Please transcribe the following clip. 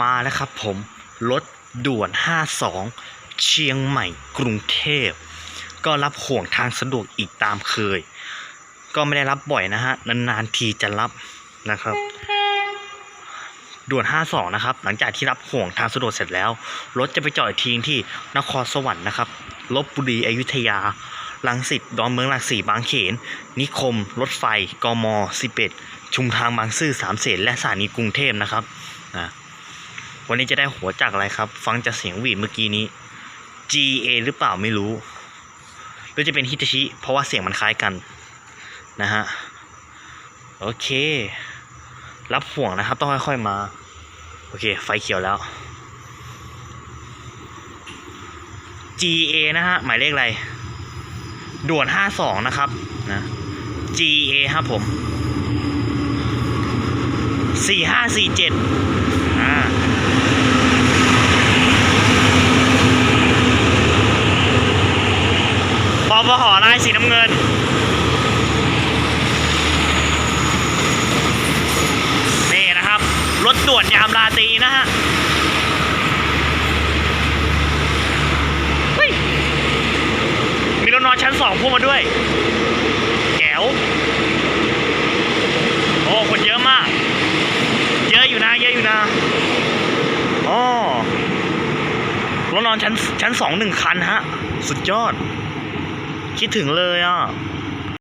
มาแล้วครับผม รถด่วน 52 เชียงใหม่กรุงเทพ ก็รับห่วงทางสะดวกอีกตามเคย ก็ไม่ได้รับบ่อยนะฮะ นานๆทีจะรับนะครับ ด่วน 52 นะครับ หลังจากที่รับห่วงทางสะดวกเสร็จแล้ว รถจะไปจอดอีกทีที่นครสวรรค์นะครับลบบุรีอยุธยาลังสิตดอนเมืองหลักสี่บางเขน นิคม รถไฟ กม 11 ชุมทางบางซื่อสามเสนและสถานีกรุงเทพนะครับนะ วันนี้จะได้หัวจากอะไรครับ ฟังจากเสียงหวีดเมื่อกี้นี้ GA หรือเปล่าไม่รู้หรือจะเป็นฮิตาชิ เพราะว่าเสียงมันคล้ายกันนะฮะ โอเค รับห่วงนะครับ ต้องค่อยๆมา โอเค ไฟเขียวแล้ว GA นะฮะ หมายเลขอะไร ด่วน 52 นะครับนะ GA ครับผม 4547อ่า ปปหลายสีน้ำเงิน นี่นะครับ รถด่วนยามราตรีนะฮะเฮ้ยมีรถนอนชั้นสองพ่วงมาด้วยแจ๋วโอ้คนเยอะมาก เยอะอยู่นะ เยอะอยู่นะอ๋อรถนอนชั้นชั้นสองหนึ่งคันฮะ สุดยอด คิดถึงเลยอะ